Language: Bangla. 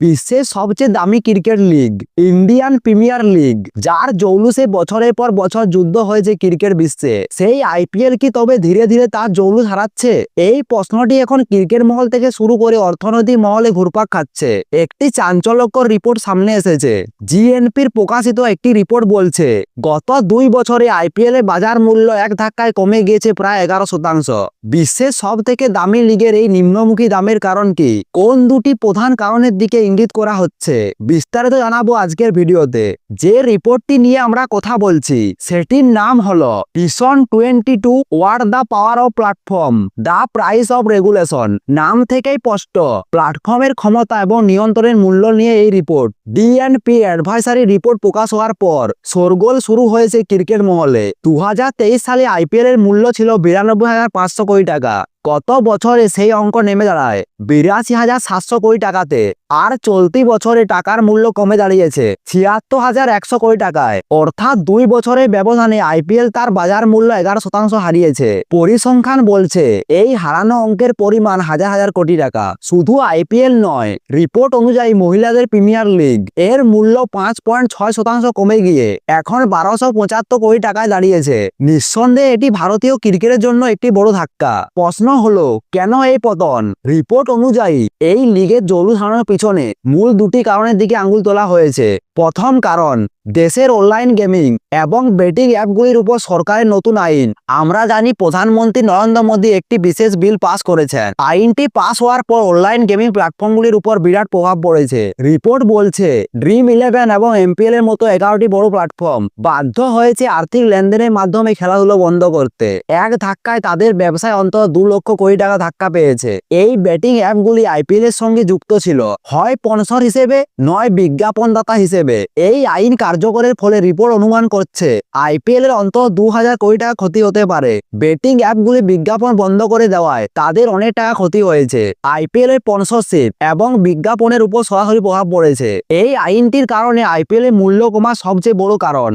বিশ্বের সবচেয়ে দামি cricket league, Indian Premier League, যার জৌলুসে বছরের পর বছর যুদ্ধ হয়েছে ক্রিকেট বিশ্বে। সেই আইপিএল কি তবে ধীরে ধীরে তার জৌলুস হারাচ্ছে? এই প্রশ্নটি এখন ক্রিকেট মহল থেকে শুরু করে অর্থনৈতিক মহলে ঘুরপাক খাচ্ছে। একটি চাঞ্চল্যকর রিপোর্ট সামনে এসেছে। জিএনপির প্রকাশিত একটি রিপোর্ট বলছে, গত দুই বছরে আইপিএল এর বাজার মূল্য এক ধাক্কায় কমে গিয়েছে প্রায় এগারো শতাংশ। বিশ্বের সব থেকে দামি লিগের এই নিম্নমুখী দামের কারণ কি? কোন দুটি প্রধান কারণের দিকে ইঙ্গিত করা হচ্ছে। বিস্তারিত জানাব আজকের ভিডিওতে। যে রিপোর্টটি নিয়ে আমরা কথা বলছি, সেটির নাম হলো টিসন twenty toward the power of platform the price of regulation নাম থেকেই স্পষ্ট প্ল্যাটফর্মের ক্ষমতা এবং নিয়ন্ত্রণের মূল্য নিয়ে এই রিপোর্ট। ডিএনপি অ্যাডভাইসারি রিপোর্ট প্রকাশ হওয়ার পর, শোরগোল শুরু হয়েছে ক্রিকেট মহলে। দু হাজার তেইশ সালে আইপিএল এর মূল্য ছিল বিরানব্বই হাজার পাঁচশো কোটি টাকা। গত বছরে সেই অঙ্ক নেমে দাঁড়ায়? বিরাশি হাজার সাতশো কোটি টাকাতে। আর চলতি বছরে টাকার মূল্য কমে দাঁড়িয়েছে ছিয়াত্তর হাজার একশো কোটি টাকায়। অর্থাৎ দুই বছরের ব্যবধানে আইপিএল তার বাজার মূল্য এগারো শতাংশ হারিয়েছে। পরিসংখ্যান বলছে, এই হারানো অঙ্কের পরিমাণ হাজার হাজার কোটি টাকা। শুধু আইপিএল নয়, রিপোর্ট অনুযায়ী মহিলাদের প্রিমিয়ার লিগ, এর মূল্য পাঁচ পয়েন্ট ছয় শতাংশ কমে গিয়ে এখন বারোশো পঁচাত্তর কোটি টাকায় দাঁড়িয়েছে। নিঃসন্দেহে এটি ভারতীয় ক্রিকেটের জন্য একটি বড় ধাক্কা। প্রশ্ন হলো, কেন এই পতন? রিপোর্ট অনুযায়ী, এই লিগের জলু হারানোর পিছনে মূল দুটি কারণের দিকে আঙ্গুল তোলা হয়েছে। প্রথম কারণ, দেশের অনলাইন গেমিং এবং বেটিং অ্যাপগুলির উপর সরকারের নতুন আইন। আমরা জানি প্রধানমন্ত্রী নরেন্দ্র মোদী একটি বিশেষ বিল পাস করেছেন। আইনটি পাস হওয়ার পর অনলাইন গেমিং প্ল্যাটফর্মগুলির উপর বিরাট প্রভাব পড়েছে। রিপোর্ট বলছে ড্রিম ইলেভেন এবং এমপিএল এর মতো এগারোটি বড় প্ল্যাটফর্ম বাধ্য হয়েছে আর্থিক লেনদেনের মাধ্যমে খেলাধুলো বন্ধ করতে। এক ধাক্কায় তাদের ব্যবসায় অন্তত দু লক্ষ কোটি টাকা ধাক্কা পেয়েছে। এই ব্যাটিং অ্যাপগুলি আইপিএল এর সঙ্গে যুক্ত ছিল। হয় স্পন্সর হিসেবে, নয় বিজ্ঞাপনদাতা হিসেবে। এই আইন কার্যকরের ফলে রিপোর্ট অনুমান করছে আইপিএল এর অন্তত দু হাজার কোটি টাকা ক্ষতি হতে পারে। বেটিং অ্যাপগুলি বিজ্ঞাপন বন্ধ করে দেওয়ায় তাদের অনেক টাকা ক্ষতি হয়েছে। আইপিএল এর স্পন্সরশিপ এবং বিজ্ঞাপনের উপর সরাসরি প্রভাব পড়েছে। এই আইনটির কারণে আইপিএল এর মূল্য কমা সবচেয়ে বড় কারণ।